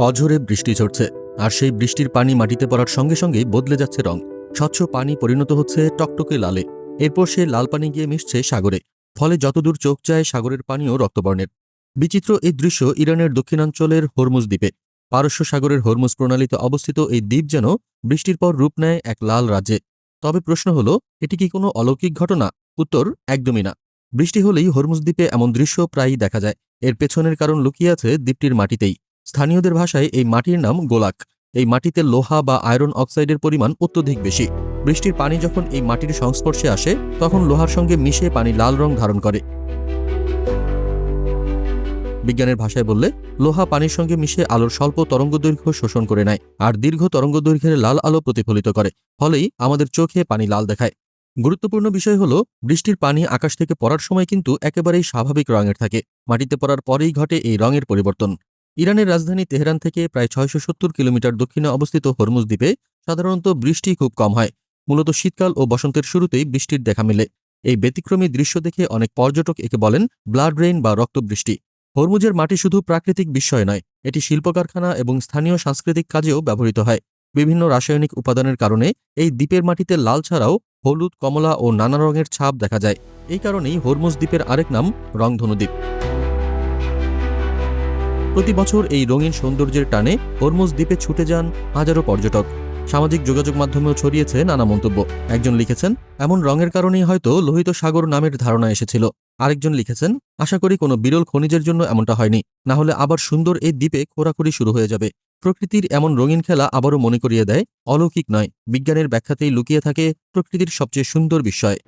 অঝরে বৃষ্টি ঝরছে, আর সেই বৃষ্টির পানি মাটিতে পড়ার সঙ্গে সঙ্গেই বদলে যাচ্ছে রং। স্বচ্ছ পানি পরিণত হচ্ছে টকটকে লালে। এরপর সে লাল পানি গিয়ে মিশছে সাগরে। ফলে যতদূর চোখ যায়, সাগরের পানিও রক্তবর্ণের। বিচিত্র এই দৃশ্য ইরানের দক্ষিণাঞ্চলের হরমুজ দ্বীপে। পারস্য সাগরের হরমুজ প্রণালীতে অবস্থিত এই দ্বীপ যেন বৃষ্টির পর রূপ নেয় এক লাল রাজ্যে। তবে প্রশ্ন হল, এটি কি কোনো অলৌকিক ঘটনা? উত্তর, একদমই না। বৃষ্টি হলেই হরমুজ দ্বীপে এমন দৃশ্য প্রায়ই দেখা যায়। এর পেছনের কারণ লুকিয়ে আছে দ্বীপটির মাটিতেই। স্থানীয়দের ভাষায় এই মাটির নাম গোলাক। এই মাটিতে লোহা বা আয়রন অক্সাইডের পরিমাণ অত্যধিক বেশি। বৃষ্টির পানি যখন এই মাটির সংস্পর্শে আসে, তখন লোহার সঙ্গে মিশে পানি লাল রং ধারণ করে। বিজ্ঞানের ভাষায় বললে, লোহা পানির সঙ্গে মিশে আলোর স্বল্প তরঙ্গদৈর্ঘ্য শোষণ করে নেয় আর দীর্ঘ তরঙ্গ তরঙ্গদৈর্ঘ্যের লাল আলো প্রতিফলিত করে, ফলেই আমাদের চোখে পানি লাল দেখায়। গুরুত্বপূর্ণ বিষয় হল, বৃষ্টির পানি আকাশ থেকে পড়ার সময় কিন্তু একেবারেই স্বাভাবিক রঙের থাকে। মাটিতে পড়ার পরেই ঘটে এই রঙের পরিবর্তন। ইরানের রাজধানী তেহরান থেকে প্রায় ছয়শো সত্তর কিলোমিটার দক্ষিণে অবস্থিত হরমুজ দ্বীপে সাধারণত বৃষ্টি খুব কম হয়। মূলত শীতকাল ও বসন্তের শুরুতেই বৃষ্টির দেখা মেলে। এই ব্যতিক্রমী দৃশ্য দেখে অনেক পর্যটক একে বলেন ব্লাড রেইন বা রক্তবৃষ্টি হরমুজের মাটি শুধু প্রাকৃতিক বিস্ময় নয়, এটি শিল্প কারখানা এবং স্থানীয় সাংস্কৃতিক কাজেও ব্যবহৃত হয়। বিভিন্ন রাসায়নিক উপাদানের কারণে এই দ্বীপের মাটিতে লাল ছাড়াও হলুদ, কমলা ও নানা রঙের ছাপ দেখা যায়। এই কারণেই হরমুজ দ্বীপের আরেক নাম রংধনু দ্বীপ। প্রতি বছর এই রঙিন সৌন্দর্যের টানে হরমুজ দ্বীপে ছুটে যান হাজারো পর্যটক। সামাজিক যোগাযোগ মাধ্যমেও ছড়িয়েছে নানা মন্তব্য। একজন লিখেছেন, এমন রঙের কারণেই হয়তো লোহিত সাগর নামের ধারণা এসেছিল। আরেকজন লিখেছেন, আশা করি কোনো বিরল খনিজের জন্য এমনটা হয়নি। না হলে আবার সুন্দর এই দ্বীপে খোরাখুরি শুরু হয়ে যাবে। প্রকৃতির এমন রঙিন খেলা আবারও মনে করিয়ে দেয় অলৌকিক নয়। বিজ্ঞানের ব্যাখ্যাতেই লুকিয়ে থাকে প্রকৃতির সবচেয়ে সুন্দর বিস্ময়।